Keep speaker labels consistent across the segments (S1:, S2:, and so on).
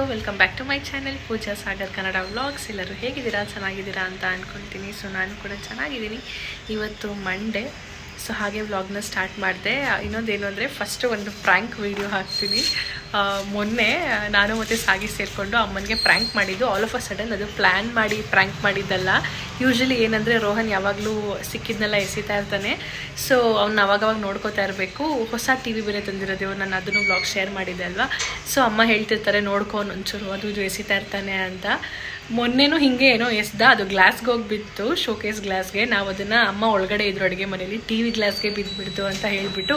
S1: Hello welcome back to my channel Pooja Sagar Kannada vlogs ಎಲ್ಲರೂ ಹೇಗಿದ್ದೀರಾ? ಚೆನ್ನಾಗಿದ್ದೀರಾ ಅಂತ ಅಂದ್ಕೊಳ್ತೀನಿ ಸೊ ನಾನು ಕೂಡ ಚೆನ್ನಾಗಿದ್ದೀನಿ. ಇವತ್ತು ಮಂಡೇ ಸೊ ಹಾಗೆ ವ್ಲಾಗ್ನ ಸ್ಟಾರ್ಟ್ ಮಾಡಿದೆ. ಇನ್ನೊಂದೇನು ಅಂದರೆ ಫಸ್ಟು ಒಂದು ಪ್ರ್ಯಾಂಕ್ ವೀಡಿಯೋ ಹಾಕ್ತೀನಿ. ಮೊನ್ನೆ ನಾನು ಮತ್ತು ಸಾಗಿ ಸೇರಿಕೊಂಡು ಅಮ್ಮನಿಗೆ ಪ್ರ್ಯಾಂಕ್ ಮಾಡಿದ್ದು. ಆಲ್ ಆಫ್ ಅ ಸಡನ್ ಅದು ಪ್ಲ್ಯಾನ್ ಮಾಡಿ ಪ್ರ್ಯಾಂಕ್ ಮಾಡಿದ್ದಲ್ಲ. ಯೂಶ್ವಲಿ ಏನಂದರೆ ರೋಹನ್ ಯಾವಾಗಲೂ ಸಿಕ್ಕಿದ್ನೆಲ್ಲ ಎಸಿತಾ ಇರ್ತಾನೆ. ಸೊ ಅವ್ನು ಅವಾಗವಾಗ ನೋಡ್ಕೋತಾ ಇರಬೇಕು. ಹೊಸ ಟಿ ವಿ ಬೇರೆ ತಂದಿರೋದು. ನಾನು ಅದನ್ನು ಬ್ಲಾಗ್ ಶೇರ್ ಮಾಡಿದ್ದೆ ಅಲ್ವಾ? ಸೊ ಅಮ್ಮ ಹೇಳ್ತಿರ್ತಾರೆ, ನೋಡ್ಕೊ ಒಂಚೂರು. ಅದು ಇದು ಎಸಿತಾ ಇರ್ತಾನೆ ಅಂತ. ಮೊನ್ನೆನೂ ಹಿಂಗೆ ಏನೋ ಎಸ್ದ, ಅದು ಗ್ಲಾಸ್ಗೆ ಹೋಗ್ಬಿತ್ತು ಶೋಕೇಸ್ ಗ್ಲಾಸ್ಗೆ ನಾವು ಅದನ್ನು ಅಮ್ಮ ಒಳಗಡೆ ಇದ್ರು ಅಡುಗೆ ಮನೇಲಿ. ಟಿ ವಿ ಗ್ಲಾಸ್ಗೆ ಬಿದ್ದುಬಿಡ್ತು ಅಂತ ಹೇಳಿಬಿಟ್ಟು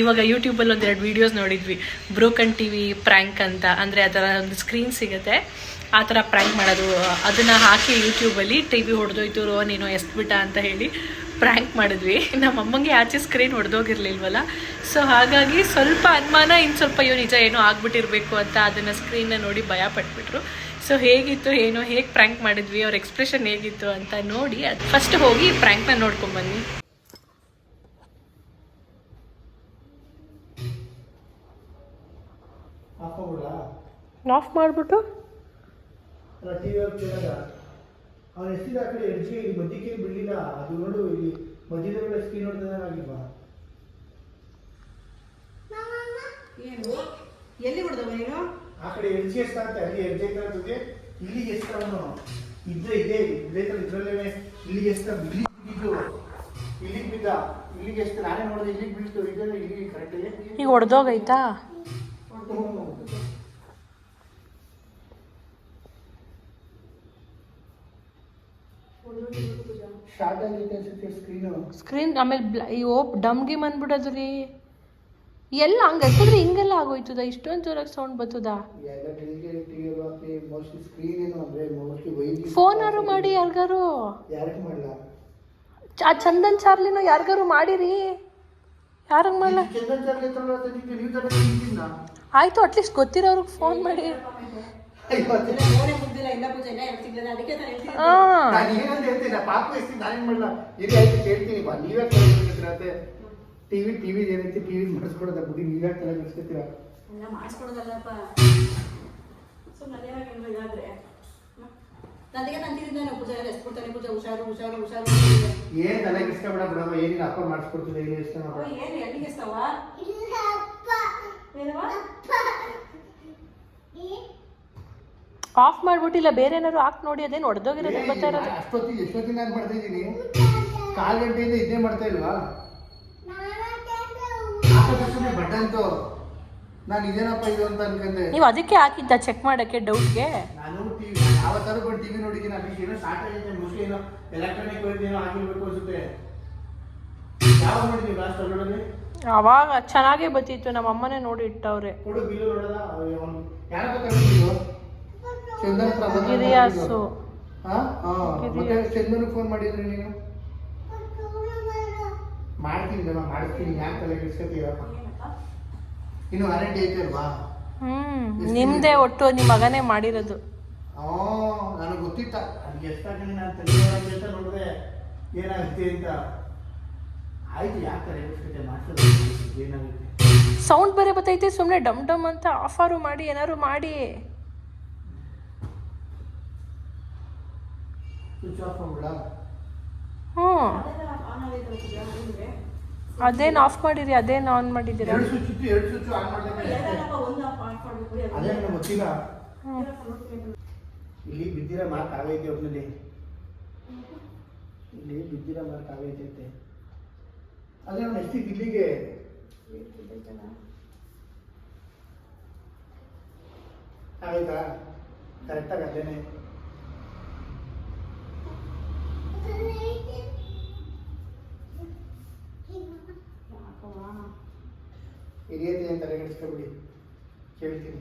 S1: ಇವಾಗ ಯೂಟ್ಯೂಬಲ್ಲಿ ಒಂದೆರಡು ವೀಡಿಯೋಸ್ ನೋಡಿದ್ವಿ. ಬ್ರೋಕನ್ ಟಿ ವಿ ಪ್ರ್ಯಾಂಕ್ ಅಂತ. ಅಂದರೆ ಅದರ ಒಂದು ಸ್ಕ್ರೀನ್ ಸಿಗುತ್ತೆ. ಆ ಥರ ಪ್ರ್ಯಾಂಕ್ ಮಾಡೋದು. ಅದನ್ನು ಹಾಕಿ ಯೂಟ್ಯೂಬಲ್ಲಿ ಟಿ ವಿ ಹೊಡೆದೋಯ್ತು ರೋ ನೀನು ಎಸ್ಬಿಟ್ಟ ಅಂತ ಹೇಳಿ ಪ್ರ್ಯಾಂಕ್ ಮಾಡಿದ್ವಿ. ನಮ್ಮ ಅಮ್ಮಂಗೆ ಆಚೆ ಸ್ಕ್ರೀನ್ ಹೊಡೆದೋಗಿರ್ಲಿಲ್ವಲ್ಲ? ಸೊ ಹಾಗಾಗಿ ಸ್ವಲ್ಪ ಅನುಮಾನ ಇನ್ನು ಸ್ವಲ್ಪ ಅಯ್ಯೋ ನಿಜ ಏನೋ ಆಗ್ಬಿಟ್ಟಿರ್ಬೇಕು ಅಂತ ಅದನ್ನು ಸ್ಕ್ರೀನ್ನ ನೋಡಿ ಭಯ ಪಟ್ಬಿಟ್ರು. ಸೊ ಹೇಗಿತ್ತು ಏನು ಹೇಗೆ ಪ್ರ್ಯಾಂಕ್ ಮಾಡಿದ್ವಿ ಅವ್ರ ಎಕ್ಸ್ಪ್ರೆಷನ್ ಹೇಗಿತ್ತು ಅಂತ ನೋಡಿ ಅದು ಫಸ್ಟ್ ಹೋಗಿ ಪ್ರ್ಯಾಂಕ್ನ ನೋಡ್ಕೊಂಬನ್ನಿ
S2: ಹಾಕೋಬಿಡ
S1: ಆಫ್ ಮಾಡಿಬಿಟ್ಟು?
S2: ಅಲ್ಲ ಟಿ ವಿ ಕೇಳಲ್ಲ ಅವ್ನು ಎಷ್ಟಿದೆ ಆ ಕಡೆ? ಎಡ್ಜಿಗೆ ಇಲ್ಲಿ ಮಧ್ಯಕ್ಕೆ ಬಿಡಲಿಲ್ಲ. ಅದು ನೋಡು ಇಲ್ಲಿ ಮಧ್ಯದ ಸ್ಕ್ರೀನ್ ನೋಡ್ತಾನೆ ಆಗಿಲ್ವಾ
S3: ಏನು? ಎಲ್ಲಿ ಹೊಡೆದವ ನೀನು?
S2: ಆ ಕಡೆ ಎಡ್ಜಿ ಅಂತ ಅಲ್ಲಿ ಎಡ್ಜಿ ಇರ್ತದೆ ಇಲ್ಲಿ ಎಷ್ಟು ಅವನು ಇದ್ರೆ ಇದೆ. ಇದ್ರೆ ಇದ್ರಲ್ಲೇ ಇಲ್ಲಿಗೆ ಎಷ್ಟು ಬಿದ್ದು ಇಲ್ಲಿಗೆ ಬಿದ್ದ ಇಲ್ಲಿಗೆ ಎಷ್ಟು ನಾನೇ ನೋಡಿದೆ ಇಲ್ಲಿಗೆ ಬೀಳ್ತು ಇದೆಲ್ಲ ಇಲ್ಲಿಗೆ ಕರೆಕ್ಟಾಗಿ
S1: ಈಗ ಹೊಡೆದೋಗೈತಾ
S2: ಶಾರ್ಟ್ ಆಗೈತೆ ಅನ್ಸುತ್ತೆ ಸ್ಕ್ರೀನು
S1: ಸ್ಕ್ರೀನ್ ಆಮೇಲೆ ಈ ಓಪ್ ಡಮ್ಗೆ ಬಂದ್ಬಿಡೋದು ರೀ ಎಲ್ಲ ಹಂಗೆ ಹತ್ತಿದ್ರೆ ಹಿಂಗೆಲ್ಲ ಆಗೋಯ್ತದ? ಇಷ್ಟೊಂದು ಜೋರಾಗಿ ಸೌಂಡ್ ಬರ್ತದ? ಫೋನಾರು ಮಾಡಿ ಯಾರಿಗಾರು? ಆ ಚಂದನ್ ಚಾರ್ಲಿನೋ ಯಾರಿಗಾರು ಮಾಡಿರಿ? ಯಾರಿಗೆ ಮಾಡಲ್ಲ
S2: ಚಂದನ್ ಚಾರ್ಲಿ ಲೀಸ್ಟ್ ತಂದಿದ್ದು ನೀವು ತರ ತಂದಿದ್ದೀನ
S1: ಆಯ್ತು ಅಟ್ಲೀಸ್ಟ್ ಗೊತ್ತಿರೋರ್ಗೆ ಫೋನ್ ಮಾಡಿ. ಹಾಂ.
S2: ಟಿವಿ ಟಿವಿ ಏನೈತಿ ಟಿವಿ ಮಾಡಿಸ್ಕೊಡೋದ ಬಿಡಿ ನೀವೇ ತಲೆ ಬಿಡಿಸ್ಕೊತೀರ?
S3: ಎಲ್ಲ ಮಾಡಿಸ್ಕೊಡೋದಲ್ಲಪ್ಪ. ಸುಮ್ಮನೆ ಅದೇನಾಗ ಇದಾದ್ರೆ. ನನಗೆ ನಾನು ತಿಂದಿದ್ದು ನಾನು ಪೂಜೆ ಎಲ್ಲ ಎಷ್ಟು ಕೊಡ್ತಾನೆ ಪೂಜೆ ಹುಷಾರು ಹುಷಾರು ಹುಷಾರು.
S2: ಏನು ತಲೆ ಬಿಡಿಸ್ಕೊಬೇಡ ಬಿಡಮ್ಮ ಏನಿಲ್ಲ ಅಪ್ಪ ಮಾಡಿಸ್ಕೊಡ್ತಿದ್ದೆ ಏನು ಇಷ್ಟ
S3: ಏನು ಎಲ್ಲಿಗೆ ಇಷ್ಟವ ಏನವ
S1: ಆಫ್ ಮಾಡ್ಬಿಟ್ಟಿಲ್ಲ ಬೇರೆ ಏನಾದ್ರು ಹಾಕ್ ನೋಡಿ ಅದೇನು ಹೊಡೆದೋಗಿರೋದು ಬರ್ತಾ ಇರೋದು
S2: ಅಷ್ಟೊತ್ತಿಗೆ ಎಷ್ಟೊತ್ತಿಗೆ ನಾನು ಮಾಡ್ತಾ ಇದ್ದೀನಿ? ಕಾಲ್ ಗಂಟೆಯಿಂದ ಇದೇ ಮಾಡ್ತಾ ಇಲ್ವಾ? ಸುಮ್ಮನೆ ಬಟನ್ತು ನಾನು ಇದೇನಪ್ಪ ಇದು ಅಂತ ಅನ್ಕೊಂಡೆ.
S1: ನೀವು ಅದಕ್ಕೆ ಹಾಕಿದ್ದ ಚೆಕ್ ಮಾಡಕ್ಕೆ ಡೌಟ್ಗೆ
S2: ನಾನು ಟಿವಿ ಯಾವತ್ತಾರು ಬಂದು ಟಿವಿ ನೋಡಿದ್ದೀನಿ. ಅದಕ್ಕೆ ಏನೋ ಸ್ಟಾರ್ಟ್ ಆಗಿದೆ ಮೋಸ್ಟ್ಲಿ ಏನೋ ಎಲೆಕ್ಟ್ರಾನಿಕ್ ವೈದ್ಯ ಏನೋ ಆಗಿರ್ಬೇಕು ಅನ್ಸುತ್ತೆ. ಯಾವ ನೋಡಿದ್ವಿ ಲಾಸ್ಟ್ ಅಲ್ಲೋಡಲ್ಲಿ
S1: ಅವಾಗ ಚೆನ್ನಾಗೇ ಬತ್ತಿತ್ತು ನಮ್ಮ ಅಮ್ಮನೇ ನೋಡಿ ಇಟ್ಟವ್ರೆ.
S2: ಕೊಡು ಬಿಲ್ಲು ನೋಡೋದ? ಅವನು ಯಾರ ಗೊತ್ತಾಗ್ತಿದ್ದು ಚಂದನ್ ಹತ್ರ ಬಂದ
S1: ಗಿರಿಯಾಸು.
S2: ಹಾ? ಹಾ. ಮತ್ತೆ ಚಂದನ್ ಫೋನ್ ಮಾಡಿದ್ರಿ ನೀನು ಮಾಡ್ತೀನಿ ಜನ ಮಾಡ್ತೀನಿ ಯಾಕೆ ತಲೆ ಕೆಡಿಸ್ಕೊತೀವಪ್ಪ ಇನ್ನು ವಾರಂಟಿ ಐತೆ ಅಲ್ವಾ?
S1: ಹ್ಮ್ ನಿಮ್ದೇ ಒಟ್ಟು ನಿಮ್ಮ ಮಗನೇ ಮಾಡಿರೋದು.
S2: ಆ ನನಗೆ ಗೊತ್ತಿತ್ತ. ನನಗೆ ಎಷ್ಟಾಗಲಿ ನಾನು ತೆಗೆಯೋಣ ಅಂತ ನೋಡಿದೆ ಏನಾಗುತ್ತೆ ಅಂತ. ಆಯ್ತು ಯಾಕೆ ತಲೆ ಕೆಡಿಸ್ಕೊತೆ ಮಾಡ್ಸೋದು ಏನಾಗುತ್ತೆ?
S1: ಸೌಂಡ್ ಬೇರೆ ಬತ್ತೈತೆ ಸುಮ್ಮನೆ ಡಮ್ ಡಮ್ ಅಂತ ಆಫಾರು ಮಾಡಿ ಏನಾರು ಮಾಡಿ.
S2: ಸ್ವಿಚ್ ಆಫ್ ಮಾಡ್ಬಿಡ
S1: ಹ್ಞೂ. ಅದೇನು ಆಫ್ ಮಾಡಿರಿ, ಅದೇನು ಆನ್ ಮಾಡಿದ್ದೀರಾ
S2: ಇಲ್ಲಿ ಬಿದ್ದಿರೋ ಮಾರ್ಕ್ ಆಗೈತೆ ಒಬ್ಬನಲ್ಲಿ ಇಲ್ಲಿ ಬಿದ್ದಿರೋ ಮಾರ್ಕ್ ಆಗೈತೈತೆ ಅದೇ ಅವ್ನು ಎಷ್ಟಿಗೆ ಇಲ್ಲಿಗೆ? ಆಯ್ತಾ ಕರೆಕ್ಟಾಗಿ ಅದೇನೆ. ಹಿರಿಯತೆ ಅಂತ ತಲೆಗೆಡಿಸ್ಕೊಬಿಡಿ ಕೇಳ್ತೀನಿ.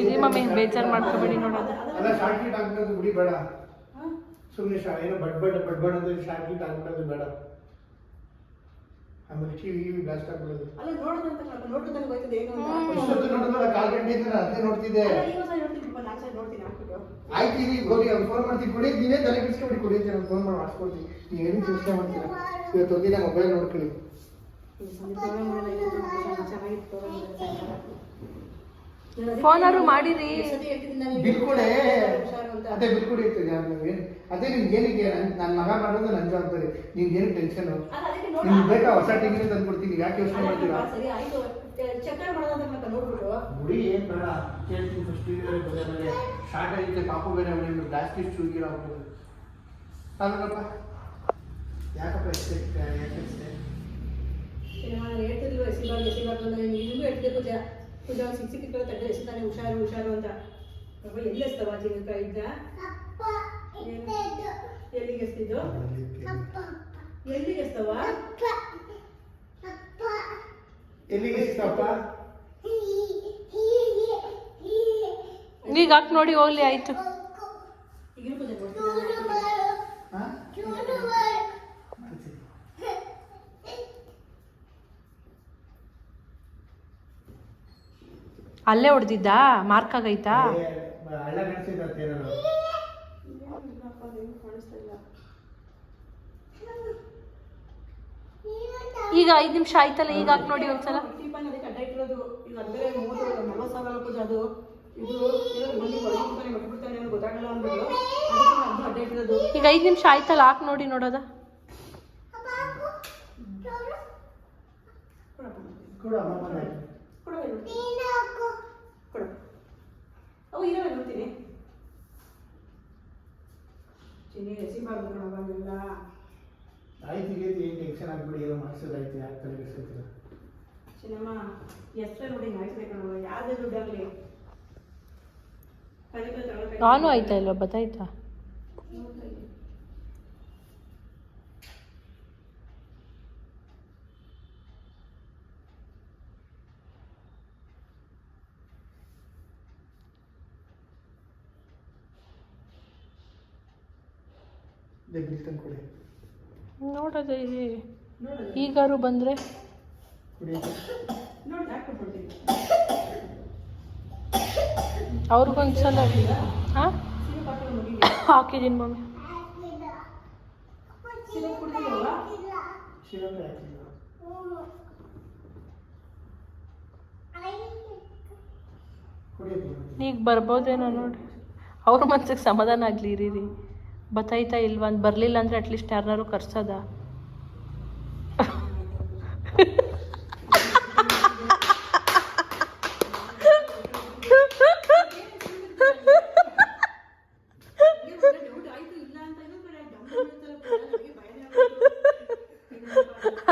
S1: ಇರಿ ಮಮ್ಮಿ ಬೇಜಾರು ಮಾಡ್ಕೋಬೇಡಿ ನೋಡೋದು
S2: ಅಲ್ಲ ಶಾರ್ಟ್ ಕೀಟ್ ಹಾಕ್ಬಿಡೋದು ಬಿಡಿ ಬೇಡ. ಸುಮ್ಮನೆ ಶಾ ಏನೋ ಬಡ್ ಬಡ್ ಬಡ್ ಬಡ್ ಅಂತ ಶಾರ್ಟ್ ಕೀಟ್ ಹಾಕ್ಬಿಡೋದು ಬೇಡ. ಆಮೇಲೆ ಟಿವಿ ಗಿವಿ ಬ್ಲಾಸ್ಟ್ ಆಗ್ಬಿಡೋದು.
S3: ಅಲ್ಲ ನೋಡೋದಂತ ಏನು
S2: ಇಷ್ಟೊತ್ತು ಕಾಲ್ ಅದೇ ನೋಡ್ತಿದ್ದೆ.
S3: ನೋಡ್ತೀನಿ ಬಿಡಪ್ಪ, ನಾಲ್ಕು ಸಲ
S2: ಆಯ್ತು ಈಗ ಹೋಗಿ ಅವ್ನು ಫೋನ್ ಮಾಡ್ತೀನಿ. ಕೊಡಿ ನೀವೇ ತಲೆ ಬಿಡಿಸ್ಕೊಬಿಡಿ ಕೊಡಿ ಅಂತ ನಾನು ಫೋನ್ ಮಾಡಿ ಮಾಡಿಸ್ಕೊಡ್ತೀನಿ. ನೀವು ಏನು ಯೋಚನೆ ಮಾಡ್ತೀರಾ? ಇವತ್ತು ಒಂದಿನ ಮೊಬೈಲ್ ನೋಡ್ಕೊಳ್ಳಿ.
S1: ಫೋನಾದ್ರು ಮಾಡಿರಿ.
S2: ಬಿಲ್ ಕೊಡೆ ಅದೇ ಬಿಲ್ ಕೊಡಿ ಅಂತ ಯಾರು ನಿಮ್ಗೆ? ಅದೇ ನಿಮ್ಗೆ ಏನಿದೆ? ನನ್ನ ಮಗ ಮಾಡೋದು ನನ್ನ ಜವಾಬ್ದಾರಿ. ನಿಮ್ಗೆ ಏನು ಟೆನ್ಷನ್ ನಿಮ್ಗೆ ಬೇಕಾ ಹೊಸ ಟಿವಿ ತಂದು ಕೊಡ್ತೀನಿ ಯಾಕೆ ಯೋಚನೆ ಮಾಡ್ತೀರಾ?
S3: ಸರಿ ಆಯ್ತು. ಚಕ್ಕರ್ ಮಾಡೋದಂತ ನೋಡ್ಬಿಟ್ಟು.
S2: ಗುಡಿ ಏನ್ ಬೇಡ ಕೇಳ್ತೀನಿ ಫಸ್ಟ್ ಇದ್ರೆ ಶಾರ್ಟ್ ಪಾಪು ಬೇರೆ ಅವನಿಗೆ ಪ್ಲಾಸ್ಟಿಕ್ ಚೂಗಿರ ಹೋಗ್ಬೋದು ಅಲ್ಲಪ್ಪ ಯಾಕಪ್ಪ ಎಷ್ಟೇ ಯಾಕೆ
S3: ಹೇಳ್ತಿದ್ರು ಎಸಿಬಾರ್ದು ಎಸಿಬಾರ್ದು ಅಂದ್ರೆ ನಿಮಗೂ ಹೇಳ್ತಿದ್ದೆ ಪೂಜಾ? ಪೂಜಾ ಒಂದು ಸಿಕ್ ಸಿಕ್ಕಿದ್ರೆ ತೆಗೆದು ಎಸಿತಾನೆ ಹುಷಾರು ಹುಷಾರು ಅಂತ. ಅಪ್ಪ ಎಲ್ಲಿ ಎಸ್ತವ ಇದ್ದ? ಎಲ್ಲಿಗೆ ಎಸ್ತಿದ್ದು? ಎಲ್ಲಿಗೆ ಎಸ್ತವ
S2: ಎಲ್ಲಿಗೆ
S1: ಈಗ ಹಾಕ್ ನೋಡಿ ಹೋಗ್ಲಿ ಆಯ್ತು. ಅಲ್ಲೇ ಹೊಡೆದಿದ್ದಾ? ಮಾರ್ಕ್ ಆಗೈತಾ
S2: ಹಳ್ಳ ನಡೆಸಿದ್ದಂತೆ ನಾನು
S3: ಕಾಣಿಸ್ತಾ ಇಲ್ಲ
S1: ಈಗ ಐದು ನಿಮಿಷ ಆಯ್ತಲ್ಲ, ಈಗ ಹಾಕಿ ನೋಡಿ ಒಂದ್ಸಲ.
S3: ಈಗ
S1: ಐದು ನಿಮಿಷ ಆಯ್ತಲ್ಲ, ಹಾಕಿ ನೋಡಿ ನೋಡೋದ.
S3: ಚಿನ್ನಿ ಎಸಿಬಾರ್ದು ಕಣವ ಎಲ್ಲ
S2: ಆಯ್ತು ಏನು ಟೆನ್ಷನ್ ಆಗ್ಬಿಡಿ ಏನೋ ಮಾಡಿಸೋದಾಯ್ತು ಯಾಕೆ ತಲೆ ಬಿಡಿಸ್ಕೊತೀರ
S3: ಚಿನ್ನಮ್ಮ ಎಷ್ಟು ನೋಡಿ ಮಾಡಿಸ್ಬೇಕು ಯಾವುದೇ ದುಡ್ಡಾಗಲಿ
S1: ನಾನು ಆಯ್ತಾ ಇಲ್ವಾ ಬತ್ತಾಯ್ತಾ.
S2: ಬಿಲ್ ತಂದು ಕೊಡಿ
S1: ನೋಡೋದು ಈಗಾರು ಬಂದರೆ.
S3: ಅವ್ರಿಗೊಂದು
S1: ಸಲ ಹಾಂ ಹಾಕಿದ್ದೀನಿ ಮಮ್ಮಿ. ಈಗ ಬರ್ಬೋದೇನೋ ನೋಡಿ ಅವ್ರ ಮನ್ಸಿಗೆ ಸಮಾಧಾನ ಆಗಲಿ ರೀ. ಬತ್ತಾಯ್ತಾ ಇಲ್ವಾ ಅಂತ ಬರಲಿಲ್ಲ ಅಂದರೆ ಅಟ್ಲೀಸ್ಟ್ ಯಾರನ್ನಾರು ಕರ್ಸೋದ.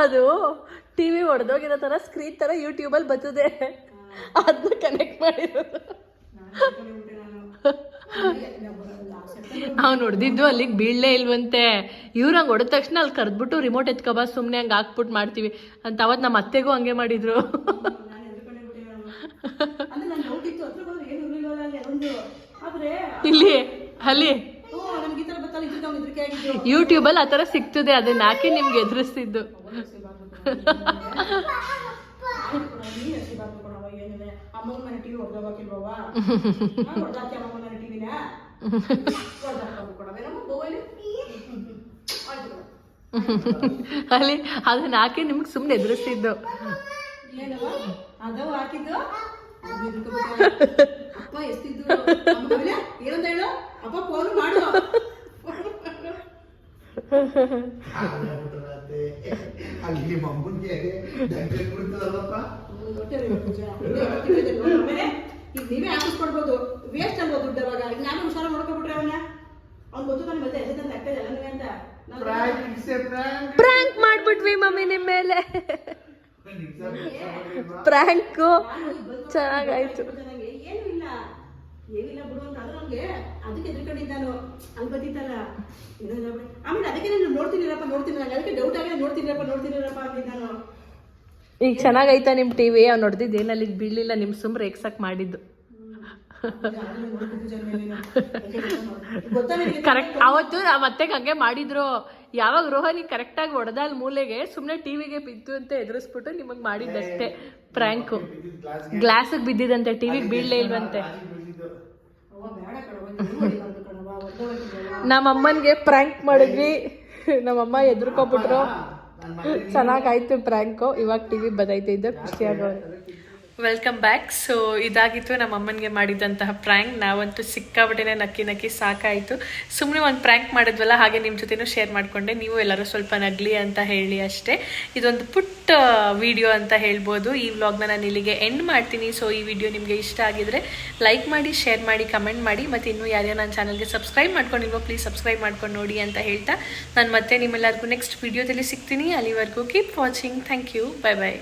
S1: ಅದು ಟಿ ವಿ ಹೊಡೆದೋಗಿರೋ ಥರ ಸ್ಕ್ರೀನ್ ಥರ ಯೂಟ್ಯೂಬಲ್ಲಿ ಬರ್ತದೆ. ಅದನ್ನ ಕನೆಕ್ಟ್ ಮಾಡಿರೋದು
S3: ನಾನು ಅನ್ಕೊಂಡೆ ನಾನು ಸೆಪ್ಟೆಂಬರ್
S1: ಅವ್ನು ಹೊಡೆದಿದ್ದು ಅಲ್ಲಿಗೆ ಬೀಳಲೇ ಇಲ್ವಂತೆ. ಇವ್ರು ಹಂಗೆ ಹೊಡೆದ ತಕ್ಷಣ ಅಲ್ಲಿ ಕರೆದ್ಬಿಟ್ಟು ರಿಮೋಟ್ ಎತ್ಕೊಬಾ ಸುಮ್ಮನೆ ಹಂಗೆ ಹಾಕ್ಬಿಟ್ಟು ಮಾಡ್ತೀವಿ. ಅಂತ ಅವತ್ತು ನಮ್ಮ ಅತ್ತೆಗೂ ಹಂಗೆ ಮಾಡಿದ್ರು. ಇಲ್ಲಿ, ಅಲ್ಲಿ. ಯೂಟ್ಯೂಬಲ್ಲಿ ಆ ಥರ ಸಿಗ್ತದೆ ಅದನ್ನ ಹಾಕಿ ನಿಮ್ಗೆ ಎದುರಿಸ್ತಿದ್ದು.
S3: ಅಮ್ಮನ ಮನೆ ಟಿವಿ ಹೊಡೆದೋಗಿಲ್ವಾ ಅಮ್ಮನ ಮನೆ ಟಿವಿನ?
S1: ಅಲ್ಲಿ ಅದನ್ನ ಹಾಕಿ ನಿಮ್ಗೆ ಸುಮ್ಮನೆ ಎದುರಿಸ್ತಿದ್ದು.
S2: ಅಲ್ಲಿ
S3: ಈಗ ನೀವೇ ಹಾಕಿಸ್ಕೊಡ್ಬೋದು ವೇಸ್ಟ್ ಅಲ್ವಾ ದುಡ್ಡು ಅವಾಗ? ಈಗ ನಾನು ಹುಷಾರ ಮಾಡ್ಕೊಬಿಟ್ರೆ ಅವನ್ನ ಅವ್ನು ಗೊತ್ತು ನನಗೆ ಮತ್ತೆ ಎಸೆ ತಂದು ಹಾಕ್ತಾ ಇಲ್ಲ ಅಂತ.
S2: ಪ್ರಾಂಕ್
S1: ಪ್ರ್ಯಾಂಕ್ ಮಾಡ್ಬಿಟ್ವಿ ಮಮ್ಮಿ ನಿಮ್ಮ ಮೇಲೆ. ಪ್ರ್ಯಾಂಕು ಚೆನ್ನಾಗಾಯ್ತು.
S3: ನನಗೆ ಏನು ಇಲ್ಲ. ಏನಿಲ್ಲ ಬಿಡು ಅಂತ ಆದ್ರೆ ಅವ್ನಿಗೆ ಅದಕ್ಕೆ ಎದ್ರುಕೊಂಡಿದ್ದ ನಾನು. ಅಲ್ಲಿ ಬಿಡು. ಆಮೇಲೆ ಅದಕ್ಕೆ ನಾನು ನೋಡ್ತೀನಿರಪ್ಪ ನೋಡ್ತೀನಿ ಅದಕ್ಕೆ ಡೌಟ್ ಆಗಿದೆ ನೋಡ್ತೀನಿರಪ್ಪ ನೋಡ್ತೀನಿರಪ್ಪ ಅಂದಿದ್ದ ನಾನು.
S1: ಈಗ ಚೆನ್ನಾಗೈತಾ ನಿಮ್ಮ ಟಿ ವಿ ಅವ್ನು ನೋಡ್ದಿದ್ದು ಏನು ಅಲ್ಲಿಗೆ ಬೀಳಲಿಲ್ಲ ನಿಮ್ಮ ಸುಮ್ ರೇಗ್ಸಕ್ ಮಾಡಿದ್ದು. ಕರೆಕ್ಟ್ ಅವತ್ತು ಅತ್ತೆಗೆ ಹಂಗೆ ಮಾಡಿದ್ರು. ಯಾವಾಗ ರೋಹನಿ ಕರೆಕ್ಟಾಗಿ ಹೊಡೆದ ಅಲ್ಲಿ ಮೂಲೆಗೆ ಸುಮ್ಮನೆ ಟಿವಿಗೆ ಬಿದ್ದು ಅಂತ ಎದುರಿಸ್ಬಿಟ್ಟು ನಿಮಗೆ ಮಾಡಿದ್ದಷ್ಟೇ. ಪ್ರ್ಯಾಂಕು ಗ್ಲಾಸಿಗೆ ಬಿದ್ದಿದಂತೆ ಟಿವಿಗೆ ಬೀಳಲೇ ಇಲ್ವಂತೆ. ನಮ್ಮಮ್ಮನಿಗೆ ಪ್ರ್ಯಾಂಕ್ ಮಾಡಿದ್ವಿ. ನಮ್ಮಮ್ಮ ಎದುರ್ಕೊಬಿಟ್ರು. ಚೆನ್ನಾಗಾಯ್ತು ಪ್ರ್ಯಾಂಕು ಇವಾಗ ಟಿ ವಿ ಬದೈತೆ ಇದ್ದ ವೆಲ್ಕಮ್ ಬ್ಯಾಕ್ ಸೊ ಇದಾಗಿತ್ತು ನಮ್ಮ ಅಮ್ಮನಿಗೆ ಮಾಡಿದಂತಹ ಪ್ರ್ಯಾಂಕ್ ನಾವಂತೂ ಸಿಕ್ಕಾಬಿಟ್ಟೆ ನಕ್ಕಿ ನಕ್ಕಿ ಸಾಕಾಯಿತು. ಸುಮ್ಮನೆ ಒಂದು ಪ್ರ್ಯಾಂಕ್ ಮಾಡಿದ್ವಲ್ಲ, ಹಾಗೆ ನಿಮ್ಮ ಜೊತೆನೂ ಶೇರ್ ಮಾಡಿಕೊಂಡೆ. ನೀವು ಎಲ್ಲರೂ ಸ್ವಲ್ಪ ನಗ್ಲಿ ಅಂತ ಹೇಳಿ ಅಷ್ಟೇ. ಇದೊಂದು ಪುಟ್ಟ ವಿಡಿಯೋ ಅಂತ ಹೇಳ್ಬೋದು. ಈ ವ್ಲಾಗ್ನ ನಾನು ಇಲ್ಲಿಗೆ ಎಂಡ್ ಮಾಡ್ತೀನಿ. ಸೊ ಈ ವಿಡಿಯೋ ನಿಮಗೆ ಇಷ್ಟ ಆಗಿದರೆ ಲೈಕ್ ಮಾಡಿ ಶೇರ್ ಮಾಡಿ ಕಮೆಂಟ್ ಮಾಡಿ. ಮತ್ತು ಇನ್ನೂ ಯಾರ್ಯಾರು ನನ್ನ ಚಾನಲ್ಗೆ ಸಬ್ಸ್ಕ್ರೈಬ್ ಮಾಡ್ಕೊಂಡಿಲ್ವೋ ಪ್ಲೀಸ್ ಸಬ್ಸ್ಕ್ರೈಬ್ ಮಾಡ್ಕೊಂಡು ನೋಡಿ ಅಂತ ಹೇಳ್ತಾ ನಾನು ಮತ್ತೆ ನಿಮ್ಮೆಲ್ಲರಿಗೂ ನೆಕ್ಸ್ಟ್ ವಿಡಿಯೋದಲ್ಲಿ ಸಿಗ್ತೀನಿ. ಅಲ್ಲಿವರೆಗೂ keep watching thank you bye bye